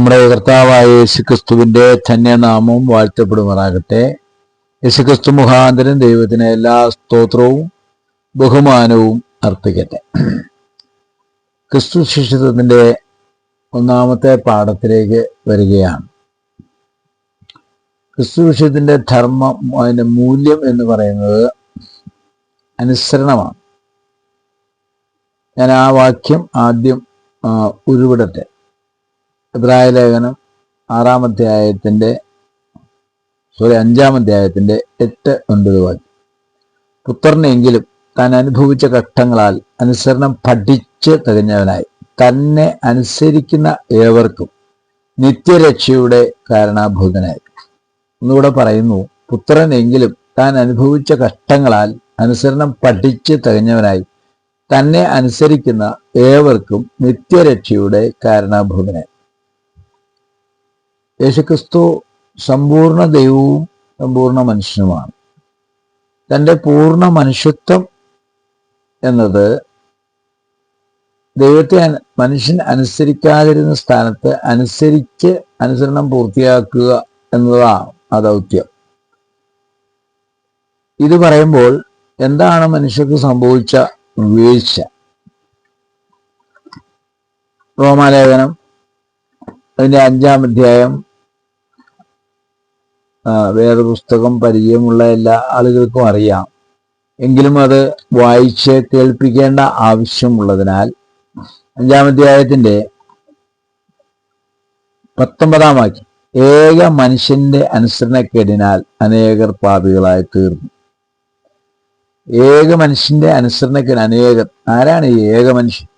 നമ്മുടെ കർത്താവായ യേശുക്രിസ്തുവിന്റെ ധന്യനാമം വാഴ്ത്തപ്പെടുമാറാകട്ടെ. യേശുക്രിസ്തു മുഖാന്തരം ദൈവത്തിന് എല്ലാ സ്തോത്രവും ബഹുമാനവും അർപ്പിക്കട്ടെ. ക്രിസ്തു ശിഷ്യത്വത്തിന്റെ ഒന്നാമത്തെ പാഠത്തിലേക്ക് വരികയാണ്. ക്രിസ്തു വിഷയത്തിന്റെ ധർമ്മം അതിന്റെ മൂല്യം എന്ന് പറയുന്നത് അനുസരണമാണ്. ഞാൻ ആ വാക്യം ആദ്യം ഉരുവിടട്ടെ. എബ്രായ ലേഖനം ആറാം അധ്യായത്തിന്റെ സോറി അഞ്ചാം അധ്യായത്തിന്റെ എട്ട് ഒൻപത് വാക്യം. പുത്രനെങ്കിലും താൻ അനുഭവിച്ച ഘട്ടങ്ങളാൽ അനുസരണം പഠിച്ച് തികഞ്ഞവനായി. തന്നെ അനുസരിക്കുന്ന ഏവർക്കും നിത്യരക്ഷയുടെ കാരണാഭൂതനായി ഒന്നുകൂടെ പറയുന്നു പുത്രനെങ്കിലും താൻ അനുഭവിച്ച കഷ്ടങ്ങളാൽ അനുസരണം പഠിച്ച് തികഞ്ഞവനായി. തന്നെ അനുസരിക്കുന്ന ഏവർക്കും നിത്യരക്ഷയുടെ കാരണാഭൂതനായി. യേശുക്രിസ്തു സമ്പൂർണ ദൈവവും സമ്പൂർണ മനുഷ്യനുമാണ്. തന്റെ പൂർണ മനുഷ്യത്വം എന്നത് ദൈവത്തെ മനുഷ്യൻ അനുസരിക്കാതിരുന്ന സ്ഥാനത്ത് അനുസരിച്ച് അനുസരണം പൂർത്തിയാക്കുക എന്നതാണ് ആ ദൗത്യം. ഇത് പറയുമ്പോൾ എന്താണ് മനുഷ്യർക്ക് സംഭവിച്ച വീഴ്ച? റോമാലേഖനം അതിന്റെ അഞ്ചാം അധ്യായം വേദപുസ്തകം പരിചയമുള്ള എല്ലാ ആളുകൾക്കും അറിയാം. എങ്കിലും അത് വായിച്ച് കേൾപ്പിക്കേണ്ട ആവശ്യമുള്ളതിനാൽ അഞ്ചാം അധ്യായത്തിന്റെ പത്തൊമ്പതാം വാക്യം ഏക മനുഷ്യന്റെ അനുസരണക്കേടിനാൽ അനേകർ പാപികളായി തീർന്നു. ഏക മനുഷ്യന്റെ അനുസരണക്കേട് അനേകർ. ആരാണ് ഈ ഏക മനുഷ്യൻ?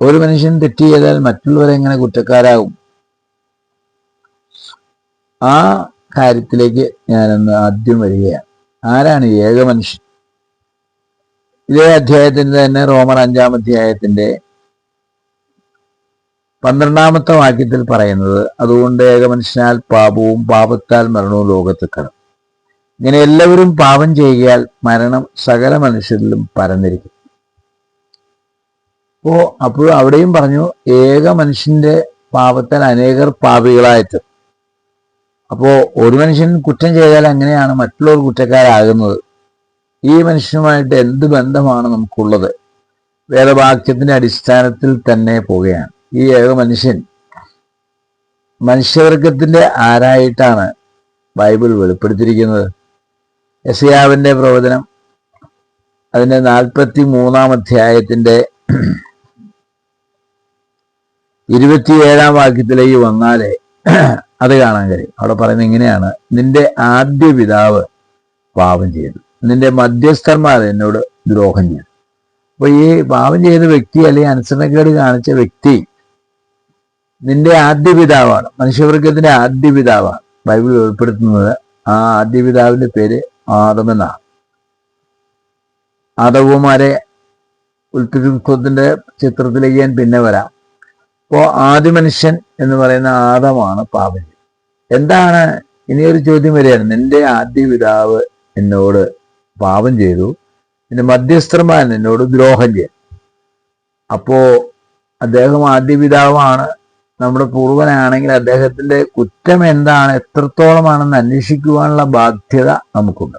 ഒരു മനുഷ്യൻ തെറ്റ് ചെയ്താൽ മറ്റുള്ളവരെങ്ങനെ കുറ്റക്കാരാകും? ആ കാര്യത്തിലേക്ക് ഞാനൊന്ന് ആദ്യം വരികയാണ്. ആരാണ് ഏക മനുഷ്യൻ? ഇതേ അധ്യായത്തിന്റെ തന്നെ റോമർ അഞ്ചാം അധ്യായത്തിന്റെ പന്ത്രണ്ടാമത്തെ വാക്യത്തിൽ പറയുന്നത് അതുകൊണ്ട് ഏക മനുഷ്യനാൽ പാപവും പാപത്താൽ മരണവും ലോകത്ത് കടന്നു. ഇങ്ങനെ എല്ലാവരും പാപം ചെയ്യാൽ മരണം സകല മനുഷ്യരിലും പരന്നിരിക്കും. അപ്പോ അപ്പോഴും അവിടെയും പറഞ്ഞു ഏക മനുഷ്യന്റെ പാപത്താൽ അനേകർ പാപികളായിട്ട് അപ്പോ ഒരു മനുഷ്യൻ കുറ്റം ചെയ്താൽ എങ്ങനെയാണ് മറ്റുള്ളവർ കുറ്റക്കാരാകുന്നത്. ഈ മനുഷ്യനുമായിട്ട് എന്ത് ബന്ധമാണ് നമുക്കുള്ളത്? വേദവാക്യത്തിന്റെ അടിസ്ഥാനത്തിൽ തന്നെ പോവുകയാണ്. ഈ ഏക മനുഷ്യൻ മനുഷ്യവർഗത്തിന്റെ ആരായിട്ടാണ് ബൈബിൾ വെളിപ്പെടുത്തിയിരിക്കുന്നത്? യസിയാവിന്റെ പ്രവചനം അതിന്റെ നാൽപ്പത്തി മൂന്നാം അധ്യായത്തിന്റെ ഇരുപത്തിയേഴാം വാക്യത്തിലേക്ക് വന്നാലേ അത് കാണാൻ കഴിയും. അവിടെ പറയുന്നത് ഇങ്ങനെയാണ്. നിന്റെ ആദ്യ പിതാവ് പാപം ചെയ്തു. നിന്റെ മധ്യസ്ഥന്മാർ എന്നോട് ദ്രോഹം ചെയ്തു. അപ്പൊ ഈ പാപം ചെയ്ത വ്യക്തി അല്ലെങ്കിൽ അനുസരണക്കേട് കാണിച്ച വ്യക്തി നിന്റെ ആദ്യ പിതാവാണ്. മനുഷ്യവർഗത്തിന്റെ ആദ്യ പിതാവാണ്. ബൈബിൾ ഉൾപ്പെടുത്തുന്നത് ആ ആദ്യ പിതാവിന്റെ പേര് ആദമെന്നാണ് ആദവുമാരെ ഉൽപ്പത്തിന്റെ ചിത്രത്തിലേക്ക് ഞാൻ പിന്നെ വരാം. അപ്പോ ആദ്യ മനുഷ്യൻ എന്ന് പറയുന്ന ആദമാണ് പാപം. എന്താണ്? ഇനിയൊരു ചോദ്യം വരികയാണ്. നിന്റെ ആദ്യ പിതാവ് എന്നോട് പാപം ചെയ്തു. നിന്റെ മധ്യസ്ഥർമാൻ എന്നോട് ദ്രോഹം ചെയ്തു. അപ്പോ അദ്ദേഹം ആദ്യ പിതാവാണ്. നമ്മുടെ പൂർവനാണെങ്കിൽ അദ്ദേഹത്തിന്റെ കുറ്റം എന്താണ്? എത്രത്തോളമാണെന്ന് അന്വേഷിക്കുവാനുള്ള ബാധ്യത നമുക്കുണ്ട്.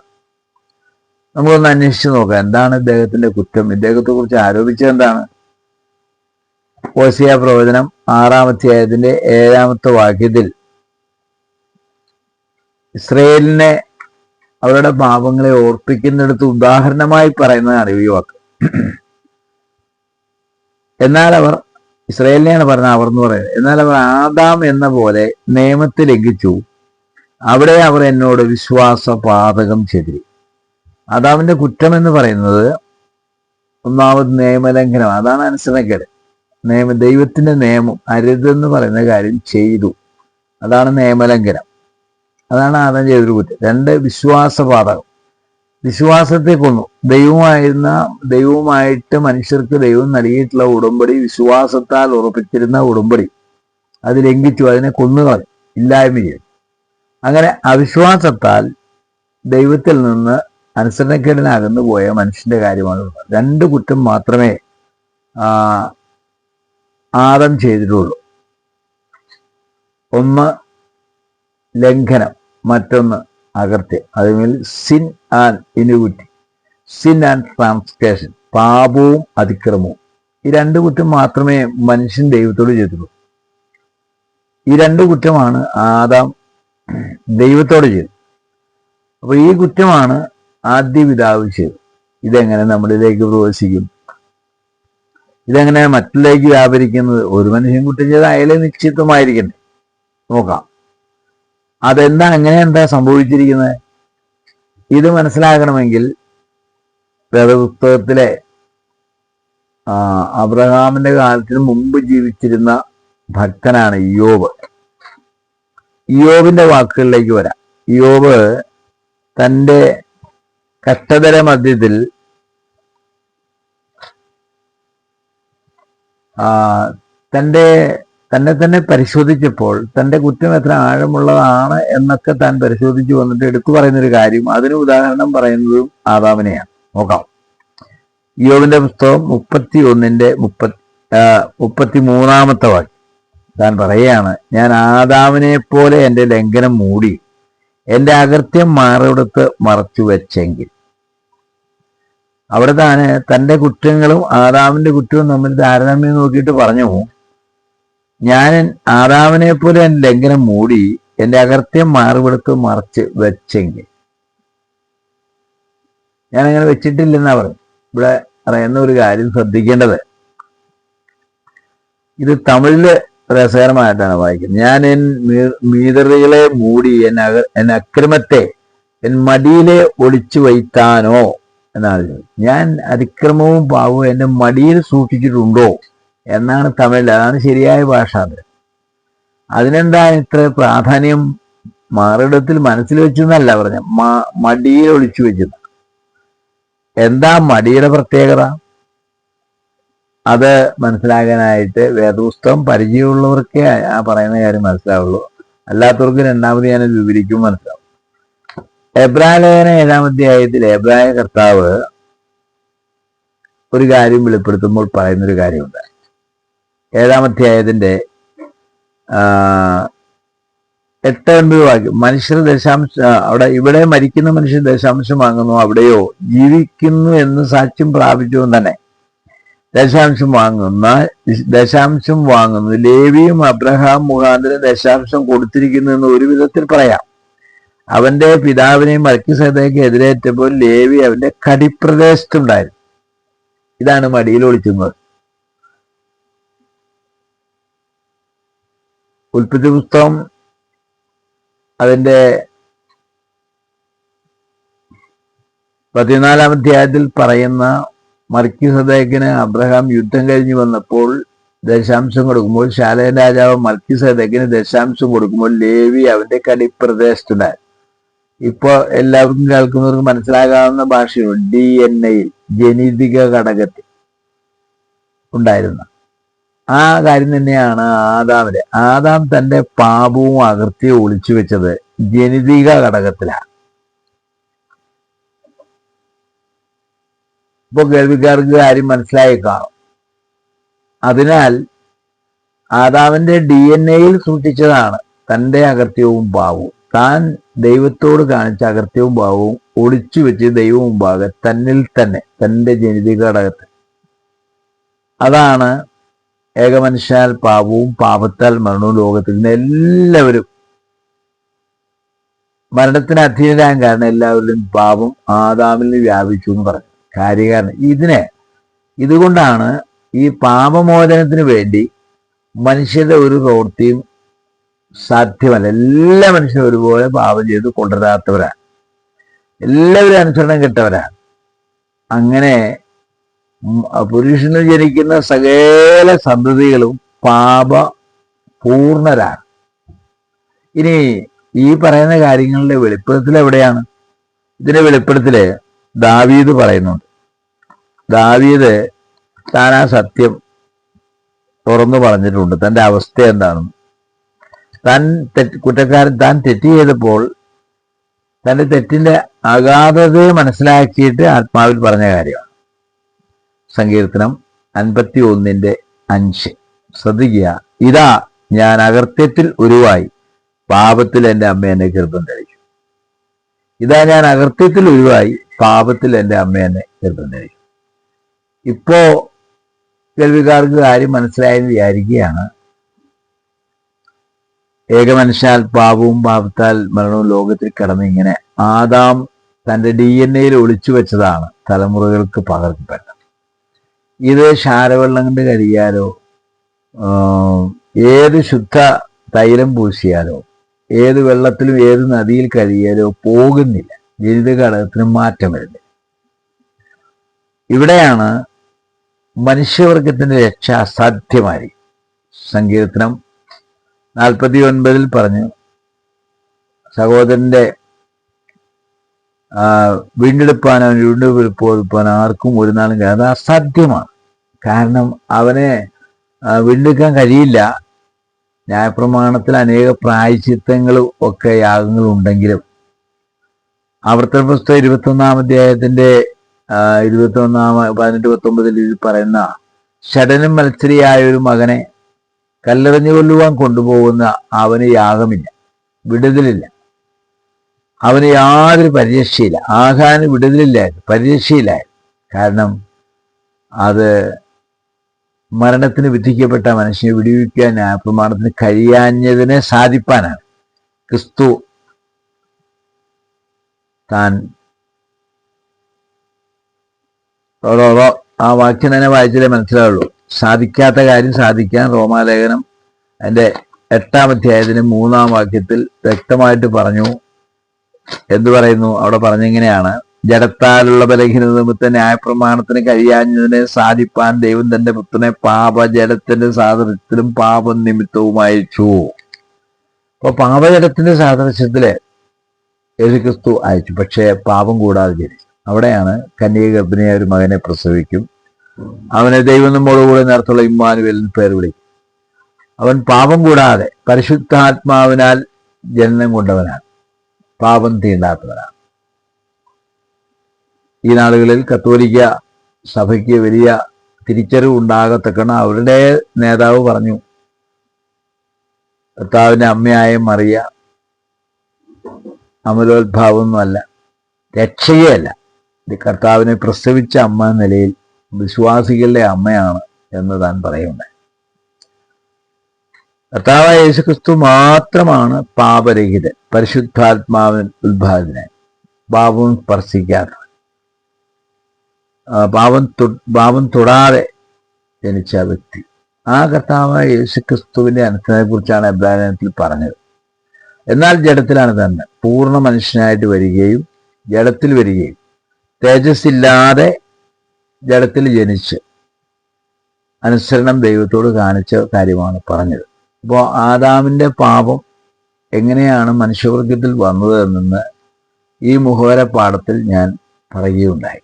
നമുക്കൊന്ന് അന്വേഷിച്ച് നോക്കാം. എന്താണ് ഇദ്ദേഹത്തിന്റെ കുറ്റം? ഇദ്ദേഹത്തെ കുറിച്ച് ആരോപിച്ചത് എന്താണ്? ഓസിയ പ്രവചനം ആറാമത്തെ അധ്യായത്തിന്റെ ഏഴാമത്തെ വാക്യത്തിൽ ഇസ്രയേലിനെ അവരുടെ പാപങ്ങളെ ഓർപ്പിക്കുന്നിടത്ത് ഉദാഹരണമായി പറയുന്നതാണ് ഈ വാക്ക്. എന്നാൽ അവർ ഇസ്രയേലിനെയാണ് പറഞ്ഞത് അവർ എന്ന് പറയുന്നത്. എന്നാൽ അവർ ആദാം എന്ന പോലെ നിയമത്തിൽ ലംഘിച്ചു. അവിടെ അവർ എന്നോട് വിശ്വാസപാതകം ചെയ്തു ആദാമിന്റെ കുറ്റം എന്ന് പറയുന്നത് ഒന്നാമത് നിയമലംഘനം. അതാണ് അനുസരണക്കേട്. നിയമ ദൈവത്തിന്റെ നിയമം അരുതെന്ന് പറയുന്ന കാര്യം ചെയ്തു. അതാണ് നിയമലംഘനം. അതാണ് ആദം ചെയ്തൊരു കുറ്റം രണ്ട് വിശ്വാസപാതകം വിശ്വാസത്തെ കൊന്നു. ദൈവമായിരുന്ന ദൈവവുമായിട്ട് മനുഷ്യർക്ക് ദൈവം നൽകിയിട്ടുള്ള ഉടമ്പടി വിശ്വാസത്താൽ ഉറപ്പിച്ചിരുന്ന ഉടമ്പടി. അത് ലംഘിച്ചു. അതിനെ കൊന്നുകളഞ്ഞു. ഇല്ലായ്മ ചെയ്തു. അങ്ങനെ അവിശ്വാസത്താൽ ദൈവത്തിൽ നിന്ന് അനുസരണക്കേടിനകന്നു പോയ മനുഷ്യന്റെ കാര്യമാണ്. രണ്ട് കുറ്റം മാത്രമേ ആദം ചെയ്തിട്ടുള്ളൂ. ഒന്ന് ലംഘനം. മറ്റൊന്ന് അകർത്തി. അതുമേൽ sin and ഇനുകുറ്റി sin and transgression പാപവും അതിക്രമവും. ഈ രണ്ട് കുറ്റം മാത്രമേ മനുഷ്യൻ ദൈവത്തോട് ചെയ്തിട്ടുള്ളൂ. ഈ രണ്ട് കുറ്റമാണ് ആദാം ദൈവത്തോട് ചെയ്തത്. അപ്പൊ ഈ കുറ്റമാണ് ആദ്യ പിതാവ് ചെയ്തത്. ഇതെങ്ങനെ നമ്മളിലേക്ക് പ്രവേശിക്കും? ഇതെങ്ങനെ മറ്റിലേക്ക് വ്യാപരിക്കുന്നത്? ഒരു മനുഷ്യൻ കുറ്റം ചെയ്ത അയലെ നിശ്ചിത്വമായിരിക്കണ്ടേ നോക്കാം. അതെന്താ അങ്ങനെ എന്താ സംഭവിച്ചിരിക്കുന്നത്? ഇത് മനസ്സിലാക്കണമെങ്കിൽ വേദപുസ്തകത്തിലെ അബ്രഹാമിന്റെ കാലത്തിന് മുമ്പ് ജീവിച്ചിരുന്ന ഭക്തനാണ് യോബ്. യോബിന്റെ വാക്കുകളിലേക്ക് വരാം. യോബ് തന്റെ കഷ്ടതര മധ്യത്തിൽ തന്റെ തന്നെ തന്നെ പരിശോധിച്ചപ്പോൾ തന്റെ കുറ്റം എത്ര ആഴമുള്ളതാണ് എന്നൊക്കെ താൻ പരിശോധിച്ചു വന്നിട്ട് എടുത്തു പറയുന്ന ഒരു കാര്യം അതിന് ഉദാഹരണം പറയുന്നതും ആദാമിനെയാണ്. നോക്കാം. യോവിന്റെ പുസ്തകം മുപ്പത്തി ഒന്നിന്റെ മുപ്പത്തി മുപ്പത്തി മൂന്നാമത്തെ വാക്യം. താൻ പറയുകയാണ് ഞാൻ ആദാമിനെ പോലെ എന്റെ ലംഘനം മൂടി എന്റെ അകൃത്യം മാറിയെടുത്ത് മറച്ചു വെച്ചെങ്കിൽ. അവിടെ താന് തന്റെ കുറ്റങ്ങളും ആദാമിന്റെ കുറ്റവും തമ്മിൽ താരതമ്യം നോക്കിയിട്ട് പറഞ്ഞു ഞാൻ ആദാവിനെ പോലെ എന്റെ ലംഘനം മൂടി എന്റെ അകർത്യം മാറിവിടുത്ത് മറച്ച് വെച്ചെങ്കിൽ. ഞാൻ അങ്ങനെ വെച്ചിട്ടില്ലെന്നാ പറഞ്ഞു ഇവിടെ പറയുന്ന ഒരു കാര്യം ശ്രദ്ധിക്കേണ്ടത്. ഇത് തമിഴിൽ രസകരമായിട്ടാണ് വായിക്കുന്നത്. ഞാൻ എൻ മീതറികളെ മൂടി എൻ അക എൻ അക്രമത്തെ എൻ മടിയിലെ ഒളിച്ചു വയ്ത്താനോ എന്നാണ്. ഞാൻ അതിക്രമവും പാവവും എന്റെ മടിയിൽ സൂക്ഷിച്ചിട്ടുണ്ടോ? എന്നാണ് തമിഴിൽ അതാണ് ശരിയായ ഭാഷ അത്. അതിനെന്താ ഇത്ര പ്രാധാന്യം? മാറിടത്തിൽ മനസ്സിൽ വെച്ചെന്നല്ല പറഞ്ഞ മടിയിൽ ഒളിച്ചു വെച്ചത്. എന്താ മടിയുടെ പ്രത്യേകത? അത് മനസ്സിലാകാനായിട്ട് വേദപുസ്തകം പരിചയമുള്ളവർക്കേ ആ പറയുന്ന കാര്യം മനസ്സിലാവുള്ളൂ. അല്ലാത്തവർക്ക് രണ്ടാമത് ഞാൻ വിവരിക്കും മനസ്സിലാവും. എബ്രായ ലേഖന ഏഴാം അധ്യായത്തിൽ എബ്രായ കർത്താവ് ഒരു കാര്യം വെളിപ്പെടുത്തുമ്പോൾ പറയുന്നൊരു കാര്യമുണ്ട്. ഏഴാം അധ്യായത്തിന്റെ ആ, എട്ട് ഒൻപത് വാക്യം. മനുഷ്യർ ദശാംശ അവിടെ ഇവിടെ മരിക്കുന്ന മനുഷ്യർ ദശാംശം വാങ്ങുന്നു അവിടെയോ ജീവിക്കുന്നു എന്ന് സാക്ഷ്യം പ്രാപിച്ചു തന്നെ ദശാംശം വാങ്ങുന്ന ദശാംശം വാങ്ങുന്നു. ലേവിയും അബ്രഹാം മുഖാന്തരം ദശാംശം കൊടുത്തിരിക്കുന്നു എന്ന് ഒരു വിധത്തിൽ പറയാം. അവന്റെ പിതാവിനെയും മൽക്കിസേദയ്ക്ക് എതിരേറ്റപ്പോൾ ലേവി അവന്റെ കടിപ്രദേശത്തുണ്ടായിരുന്നു. ഇതാണ് മടിയിൽ ഒളിച്ചുന്നത്. ഉൽപ്പത്തി പുസ്തകം അതിന്റെ പതിനാലാം അധ്യായത്തിൽ പറയുന്ന മർക്കി സദേക്കിന് അബ്രഹാം യുദ്ധം കഴിഞ്ഞു വന്നപ്പോൾ ദശാംശം കൊടുക്കുമ്പോൾ ശാലയൻ രാജാവ് മർക്കി സദേക്കിന് ദശാംശം കൊടുക്കുമ്പോൾ ലേവി അവന്റെ കടിപ്രദേശത്തുണ്ടായി ഇപ്പൊ എല്ലാവർക്കും കേൾക്കുന്നവർക്ക് മനസ്സിലാകാവുന്ന ഭാഷയുണ്ട് ഡി എൻ എയിൽ ജനിതിക ഘടകത്തിൽ ഉണ്ടായിരുന്ന. ആ കാര്യം തന്നെയാണ് ആദാമിലെ. ആദാം തന്റെ പാപവും അകൃത്യവും ഒളിച്ചു വെച്ചത് ജനിതിക ഘടകത്തിലാണ് ഇപ്പൊ കേൾവിക്കാർക്ക് കാര്യം മനസ്സിലായി കാണും. അതിനാൽ ആദാമിന്റെ ഡി എൻ എയിൽ സൂക്ഷിച്ചതാണ് തന്റെ അകൃത്യവും പാവവും താൻ ദൈവത്തോട് കാണിച്ച അകൃത്യവും പാവവും ഒളിച്ചു വെച്ച് ദൈവം മുമ്പാകെ തന്നിൽ തന്നെ തന്റെ ജനിതിക ഘടകത്തിൽ. അതാണ് ഏകമനുഷ്യാൽ പാപവും പാപത്താൽ മരണവും ലോകത്തിൽ നിന്ന് എല്ലാവരും മരണത്തിന് അധീനരാൻ കാരണം എല്ലാവരിലും പാപം ആദാമിൽ വ്യാപിച്ചു എന്ന് പറഞ്ഞു. കാര്യകാരണം ഇതിനെ ഇതുകൊണ്ടാണ് ഈ പാപമോചനത്തിന് വേണ്ടി മനുഷ്യരുടെ ഒരു പ്രവൃത്തിയും സാധ്യമല്ല. എല്ലാ മനുഷ്യരും ഒരുപോലെ പാപം ചെയ്ത് കൊണ്ടുവരാത്തവരാണ്. എല്ലാവരും അനുസരണം കെട്ടവരാണ്. അങ്ങനെ ഉം, പുരുഷനിൽ ജനിക്കുന്ന സകല സന്തതികളും പാപ പൂർണരാണ്. ഇനി ഈ പറയുന്ന കാര്യങ്ങളുടെ വെളിപ്പെടുത്തൽ എവിടെയാണ്? ഇതിന്റെ വെളിപ്പെടുത്തൽ ദാവീദ് പറയുന്നുണ്ട്. ദാവീദ് താൻ ആ സത്യം തുറന്നു പറഞ്ഞിട്ടുണ്ട്. തന്റെ അവസ്ഥ എന്താണെന്ന്. താൻ തെറ്റ് കുറ്റക്കാരൻ താൻ തെറ്റ് ചെയ്തപ്പോൾ തന്റെ തെറ്റിന്റെ അഗാധതയെ മനസ്സിലാക്കിയിട്ട് ആത്മാവിൽ പറഞ്ഞ കാര്യമാണ്. സങ്കീർത്തനം അൻപത്തി ഒന്നിന്റെ അഞ്ച്. ശ്രദ്ധിക്കുക ഇതാ ഞാൻ അകർത്യത്തിൽ ഉരുവായി. പാപത്തിൽ എന്റെ അമ്മ എന്നെ ഗർഭം ധരിച്ചു. ഇതാ ഞാൻ അകർത്യത്തിൽ ഉരുവായി. പാപത്തിൽ എന്റെ അമ്മ എന്നെ ഗർഭം ധരിച്ചു. ഇപ്പോ കേൾവിക്കാർക്ക് കാര്യം മനസ്സിലായെന്ന് വിചാരിക്കുകയാണ്. ഏകമനുഷ്യാൽ പാപവും പാപത്താൽ മരണവും ലോകത്തിൽ കടന്ന് ഇങ്ങനെ ആദാം തന്റെ ഡി എൻ എയിൽ ഒളിച്ചു വെച്ചതാണ് തലമുറകൾക്ക് പകർത്തപ്പെട്ടത് ഇത് ക്ഷാരവെള്ളം കൊണ്ട് കഴുകിയാലോ ഏത് ശുദ്ധ തൈലം പൂശിയാലോ? ഏത് വെള്ളത്തിലും ഏത് നദിയിൽ കഴിയാലോ പോകുന്നില്ല. ജനിത ഘടകത്തിന് മാറ്റം വരുന്നില്ല. ഇവിടെയാണ് മനുഷ്യവർഗത്തിന്റെ രക്ഷ അസാധ്യമായി സങ്കീർത്തനം നാൽപ്പത്തി ഒൻപതിൽ പറഞ്ഞു സഹോദരന്റെ വീണ്ടെടുപ്പാനോ വീണ്ടെടുപ്പാൻ ആർക്കും ഒരു നാളും കഴിയാതെ അസാധ്യമാണ്. കാരണം അവനെ വീണ്ടെടുക്കാൻ കഴിയില്ല. ന്യായപ്രമാണത്തിൽ അനേക പ്രായച്ചിത്തങ്ങളും ഒക്കെ യാഗങ്ങളും ഉണ്ടെങ്കിലും ആവർത്തന പുസ്തകം ഇരുപത്തൊന്നാം അധ്യായത്തിന്റെ ഇരുപത്തി ഒന്നാം പതിനെട്ട് പത്തൊമ്പതിൽ പറയുന്ന ഷടനും മത്സരിയായ ഒരു മകനെ കല്ലെറിഞ്ഞു കൊല്ലുവാൻ കൊണ്ടുപോകുന്ന അവന് യാഗമില്ല വിടുതലില്ല. അവന് യാതൊരു പരിരക്ഷയില്ല. ആഹാന് വിടുതലില്ലായിരുന്നു പരിരക്ഷയില്ലായിരുന്നു. കാരണം അത് മരണത്തിന് വിധിക്കപ്പെട്ട മനുഷ്യനെ വിടുവിക്കാൻ അപമാനത്തിന് കഴിയാഞ്ഞതിനെ സാധിപ്പാനാണ്. ക്രിസ്തു താൻ റോ ആ വാക്യം തന്നെ വായിച്ചാലേ മനസ്സിലാവുള്ളൂ. സാധിക്കാത്ത കാര്യം സാധിക്കാൻ റോമാലേഖനം അതിന്റെ എട്ടാം അധ്യായത്തിന് മൂന്നാം വാക്യത്തിൽ വ്യക്തമായിട്ട് പറഞ്ഞു. എന്തു പറയുന്നു? അവിടെ പറഞ്ഞിങ്ങനെയാണ്. ജഡത്താലുള്ള ബലഹീനത നിമിത്തം ന്യായപ്രമാണത്തിന് കഴിയാഞ്ഞതിനെ സാധിപ്പാൻ ദൈവം തന്റെ പുത്രനെ പാപജലത്തിന്റെ സാദൃശ്യത്തിലും പാപം നിമിത്തവുമയച്ചു അപ്പൊ പാപജലത്തിന്റെ സാദൃശ്യത്തിൽ യേശുക്രിസ്തു അയച്ചു. പക്ഷേ പാപം കൂടാതെ ജനിച്ചു അവിടെയാണ് കന്യക ഗർഭിണിയ ഒരു മകനെ പ്രസവിക്കും. അവനെ ദൈവം നമ്മോടുകൂടെ നേരത്തുള്ള ഇമ്മാനുവൽ പേർ വിളിക്കും. അവൻ പാപം കൂടാതെ പരിശുദ്ധാത്മാവിനാൽ ജനനം കൊണ്ടവനാണ്. പാപം തീണ്ടാത്തവനാണ്. ഈ നാളുകളിൽ കത്തോലിക്ക സഭയ്ക്ക് വലിയ തിരിച്ചറിവ് ഉണ്ടാകത്തക്കണം അവരുടെ നേതാവ് പറഞ്ഞു. കർത്താവിന്റെ അമ്മയായ മറിയ അമലോത്ഭാവമൊന്നുമല്ല രക്ഷയല്ല. കർത്താവിനെ പ്രസവിച്ച അമ്മ എന്ന നിലയിൽ വിശ്വാസികളുടെ അമ്മയാണ് എന്ന് താൻ പറയുന്നത്. കർത്താവായ യേശുക്രിസ്തു മാത്രമാണ് പാപരഹിതൻ പരിശുദ്ധാത്മാവിൻ ഉത്പാദനൻ പാപവും സ്പർശിക്കാത്തവൻ പാവം പാപം തൊടാതെ ജനിച്ച വ്യക്തി. ആ കർത്താവായ യേശുക്രിസ്തുവിന്റെ അനുസരണത്തെ കുറിച്ചാണ് അബ്രാഹത്തിൽ പറഞ്ഞത്. എന്നാൽ ജഡത്തിലാണ് തന്നെ. പൂർണ മനുഷ്യനായിട്ട് വരികയും ജഡത്തിൽ വരികയും തേജസ്സില്ലാതെ ജഡത്തിൽ ജനിച്ച് അനുസരണം ദൈവത്തോട് കാണിച്ച കാര്യമാണ് പറഞ്ഞത്. അപ്പോൾ ആദാമിന്റെ പാപം എങ്ങനെയാണ് മനുഷ്യവർഗത്തിൽ വന്നത് എന്ന് ഈ മുഖവര പാഠത്തിൽ ഞാൻ പറയുകയുണ്ടായി.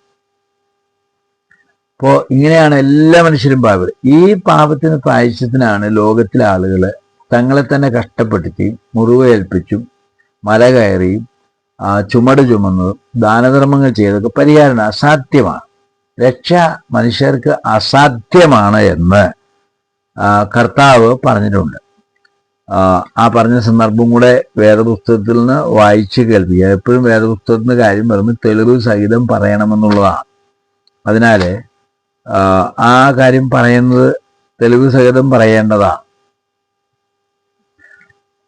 അപ്പോൾ ഇങ്ങനെയാണ് എല്ലാ മനുഷ്യരും പാപം ഈ പാപത്തിന് പ്രായശ്യത്തിനാണ് ലോകത്തിലെ ആളുകൾ തങ്ങളെ തന്നെ കഷ്ടപ്പെടുത്തി മുറിവേൽപ്പിച്ചും മല കയറിയും ചുമട് ചുമന്നതും ദാനധർമ്മങ്ങൾ ചെയ്തൊക്കെ പരിഹാരം അസാധ്യമാണ്. രക്ഷ മനുഷ്യർക്ക് അസാധ്യമാണ് എന്ന് കർത്താവ് പറഞ്ഞിട്ടുണ്ട്. ആ, പറഞ്ഞ സന്ദർഭം കൂടെ വേദപുസ്തകത്തിൽ നിന്ന് വായിച്ച് കേൾപ്പിക്കുക. എപ്പോഴും വേദപുസ്തകത്തിന് കാര്യം വരുമ്പോൾ തെളിവ് സഹിതം പറയണമെന്നുള്ളതാണ്. അതിനാല് ആ, കാര്യം പറയുന്നത് തെളിവ് സഹിതം പറയേണ്ടതാണ്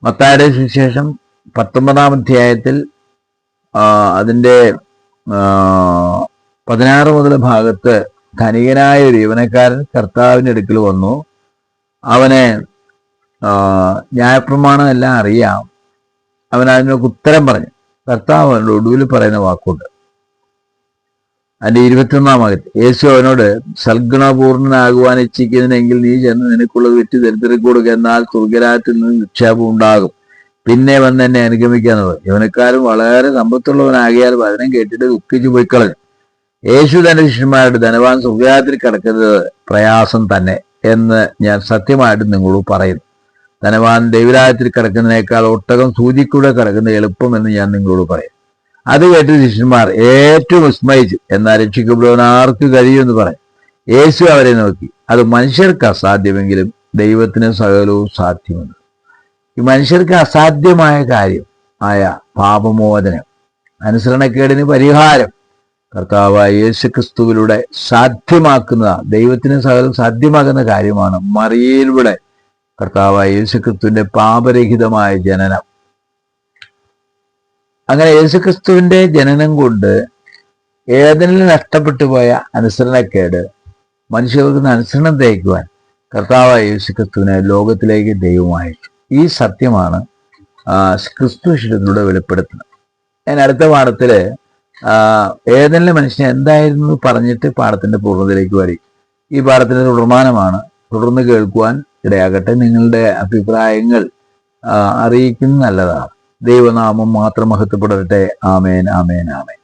മത്തായുടെ സുവിശേഷം പത്തൊമ്പതാം അധ്യായത്തിൽ അതിന്റെ പതിനാറ് മുതൽ ഭാഗത്ത് ധനികനായ ഒരു യവനക്കാരൻ കർത്താവിന്റെ അടുക്കൽ വന്നു. അവനെ ന്യായപ്രമാണമെല്ലാം അറിയാം. അവൻ അതിനൊക്കെ ഉത്തരം പറഞ്ഞു. കർത്താവ് അവനോട് ഒടുവിൽ പറയുന്ന വാക്കുണ്ട്. അതിന്റെ ഇരുപത്തിയൊന്നാം അകത്ത് യേശു അവനോട് സൽഗുണപൂർണനാകുവാൻ ഇച്ഛിക്കുന്നതിനെങ്കിൽ നീ ചെന്ന് നിനക്കുള്ളത് വിറ്റ് ദരിദ്രർക്ക് കൊടുക്കുക എന്നാൽ സ്വർഗരാജത്തിൽ നിന്ന് നിക്ഷേപം ഉണ്ടാകും. പിന്നെ വന്ന് എന്നെ അനുഗമിക്കാന്നത് യവനക്കാരൻ വളരെ സമ്പത്തുള്ളവനാകിയാൽ വചനം കേട്ടിട്ട് ദുഃഖിച്ചു പോയി കളഞ്ഞു യേശു തന്റെ ശിഷ്യന്മാരുടെ ധനവാൻ സ്വർഗരാജത്തിൽ കിടക്കുന്നത് പ്രയാസം തന്നെ എന്ന് ഞാൻ സത്യമായിട്ട് നിങ്ങളോട് പറയുന്നു. ധനവാൻ ദൈവരാജ്യത്തിൽ കിടക്കുന്നതിനേക്കാൾ ഒട്ടകം സൂചിക്കൂടെ കിടക്കുന്നത് എളുപ്പം എന്ന് ഞാൻ നിങ്ങളോട് പറയും. അത് കേട്ട് ശിഷ്യന്മാർ ഏറ്റവും വിസ്മയിച്ചു എന്നാൽ രക്ഷിക്കപ്പെടുവാൻ ആർക്ക് കഴിയുമെന്ന് പറയും യേശു അവരെ നോക്കി. അത് മനുഷ്യർക്ക് അസാധ്യമെങ്കിലും ദൈവത്തിന് സകലവും സാധ്യമെന്ന് ഈ മനുഷ്യർക്ക് അസാധ്യമായ കാര്യം ആയ പാപമോചനം അനുസരണക്കേടിന് പരിഹാരം കർത്താവായ യേശു ക്രിസ്തുവിലൂടെ സാധ്യമാക്കുന്ന ദൈവത്തിന് സകലം സാധ്യമാകുന്ന കാര്യമാണ് മറിയയിലൂടെ കർത്താവായ യേശു ക്രിസ്തുവിന്റെ പാപരഹിതമായ ജനനം. അങ്ങനെ യേശുക്രിസ്തുവിന്റെ ജനനം കൊണ്ട് ഏതെങ്കിലും നഷ്ടപ്പെട്ടു പോയ അനുസരണക്കേട് മനുഷ്യർക്ക് അനുസരണം തേക്കുവാൻ കർത്താവായ യേശുക്രിസ്തുവിനെ ലോകത്തിലേക്ക് ദൈവമായിട്ടു. ഈ സത്യമാണ് ക്രിസ്തു ശിഷ്യത്തിലൂടെ വെളിപ്പെടുത്തുന്നത്. ഞാൻ അടുത്ത പാഠത്തിൽ ഏതെങ്കിലും മനുഷ്യൻ എന്തായിരുന്നു പറഞ്ഞിട്ട് പാഠത്തിന്റെ പൂർണതയിലേക്ക് വരി. ഈ പാഠത്തിന്റെ തുടർമാനമാണ് തുടർന്ന് കേൾക്കുവാൻ ഇടയാകട്ടെ. നിങ്ങളുടെ അഭിപ്രായങ്ങൾ അറിയിക്കുന്ന നല്ലതാണ്. ദൈവനാമം മാത്രം മഹത്വപ്പെടട്ടെ. ആമേൻ ആമേൻ ആമേൻ.